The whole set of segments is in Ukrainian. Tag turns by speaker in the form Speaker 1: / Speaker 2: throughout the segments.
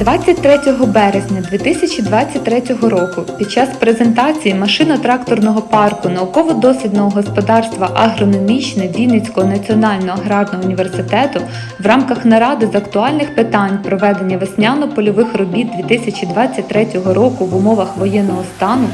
Speaker 1: 23 березня 2023 року під час презентації машино-тракторного парку науково-дослідного господарства агрономічне Вінницького національного аграрного університету в рамках наради з актуальних питань проведення весняно-польових робіт 2023 року в умовах воєнного стану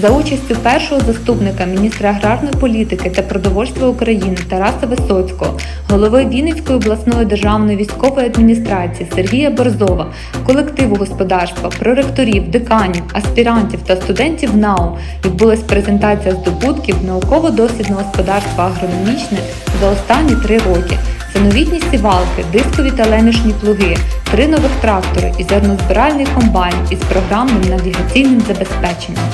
Speaker 1: за участю першого заступника міністра аграрної політики та продовольства України Тараса Висоцького, голови Вінницької обласної державної військової адміністрації Сергія Борзова, колективу господарства, проректорів, деканів, аспірантів та студентів НАУ відбулась презентація здобутків науково-дослідного господарства агрономічне за останні три роки. Це новітні сівалки, дискові та лемішні плуги, три нових трактори і зернозбиральний комбайн із програмним навігаційним забезпеченням.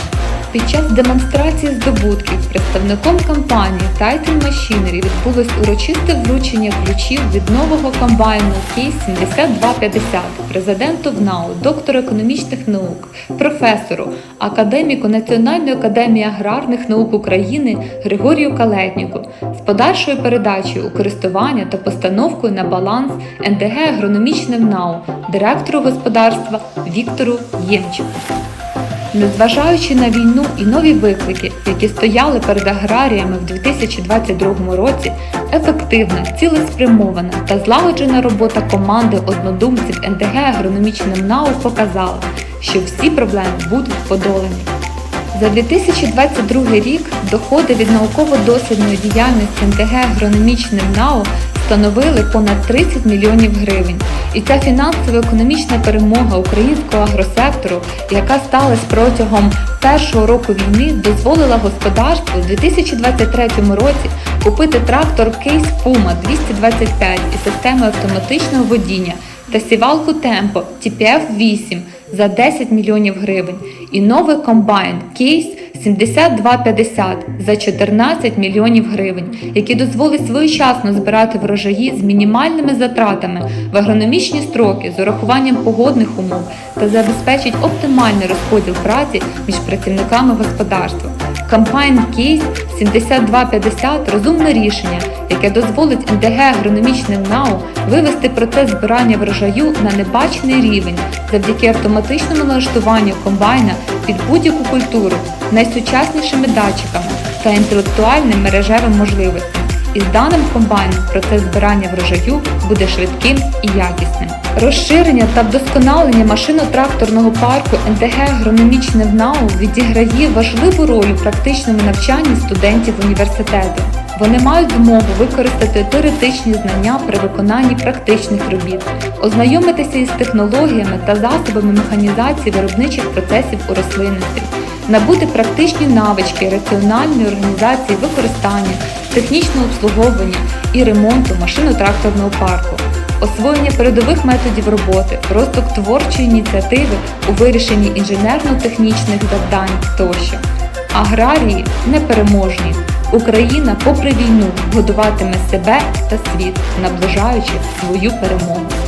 Speaker 1: Під час демонстрації здобутків представником компанії Titan Machinery відбулось урочисте вручення ключів від нового комбайну Кейс 7250 президенту ВНАУ, доктору економічних наук, професору, академіку Національної академії аграрних наук України Григорію Калетніку з подальшою передачею у користування та постановкою на баланс НДГ агрономічне ВНАУ, директору господарства Віктору Ємчику. Незважаючи на війну і нові виклики, які стояли перед аграріями в 2022 році, ефективна, цілеспрямована та злагоджена робота команди однодумців НДГ агрономічним НАУ показала, що всі проблеми будуть подолані. За 2022 рік доходи від науково-дослідної діяльності НТГ агрономічним НАУ становили понад 30 мільйонів гривень. І ця фінансово-економічна перемога українського агросектору, яка сталася протягом першого року війни, дозволила господарству у 2023 році купити трактор Кейс Puma 225 із системою автоматичного водіння та сівалку Темпо TPF 8 за 10 мільйонів гривень і новий комбайн Кейс 7250 за 14 мільйонів гривень, які дозволить своєчасно збирати врожаї з мінімальними затратами в агрономічні строки з урахуванням погодних умов та забезпечить оптимальний розподіл праці між працівниками господарства. Комбайн Кейс 7250 розумне рішення, яке дозволить НДГ агрономічним НАУ вивести процес збирання врожаю на небачений рівень завдяки автоматичному налаштуванню комбайна під будь-яку культуру найсучаснішими датчиками та інтелектуальним мережевим можливостям. Із даним комбайном процес збирання врожаю буде швидким і якісним. Розширення та вдосконалення машино-тракторного парку НТГ агрономічне в НАУ відіграє важливу роль у практичному навчанні студентів університету. Вони мають змогу використати теоретичні знання при виконанні практичних робіт, ознайомитися із технологіями та засобами механізації виробничих процесів у рослинництві, набути практичні навички раціональної організації використання, технічного обслуговування і ремонту машино-тракторного парку, освоєння передових методів роботи, розвиток творчої ініціативи у вирішенні інженерно-технічних завдань тощо. Аграрії непереможні. Україна, попри війну, годуватиме себе та світ, наближаючи свою перемогу.